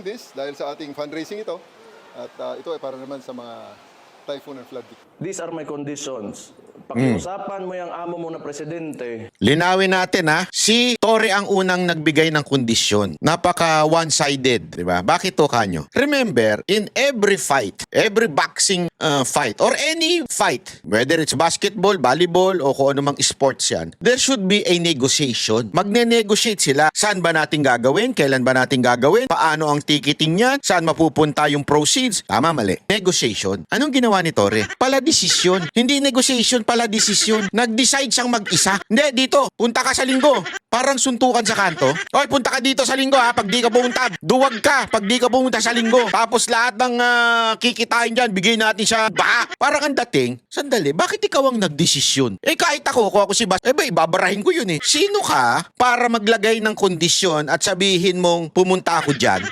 This dahil sa ating fundraising ito at ah, ito ay para naman sa mga typhoon and flood. These are my conditions. Pakiusapan mo yung amo mo na presidente. Linawin natin ha, si Torre ang unang nagbigay ng kondisyon. Napaka one-sided, di ba? Bakit to kanyo? Remember, in every fight, every boxing uh, fight or any fight, whether it's basketball, volleyball o kung anumang sports yan, there should be a negotiation. Magne-negotiate sila. Saan ba natin gagawin? Kailan ba natin gagawin? Paano ang ticketing niyan? Saan mapupunta yung proceeds? Tama, mali. Negotiation. Anong ginawa ni Torre? Pala desisyon. Hindi negotiation, pala desisyon. Nag-decide siyang mag-isa. Hindi, dito, punta ka sa linggo. Parang suntukan sa kanto. Oy, punta ka dito sa linggo ha. Pag di ka pumunta, duwag ka. Pag di ka pumunta sa linggo. Tapos lahat ng ah, kikitain dyan, bigay natin siya. Baka, parang ang dating. Sandali, bakit ikaw ang nagdesisyon? Eh kahit ako, kung ako si Bas, eh ba, ibabarahin ko yun eh. Sino ka para maglagay ng kondisyon at sabihin mong pumunta ako dyan?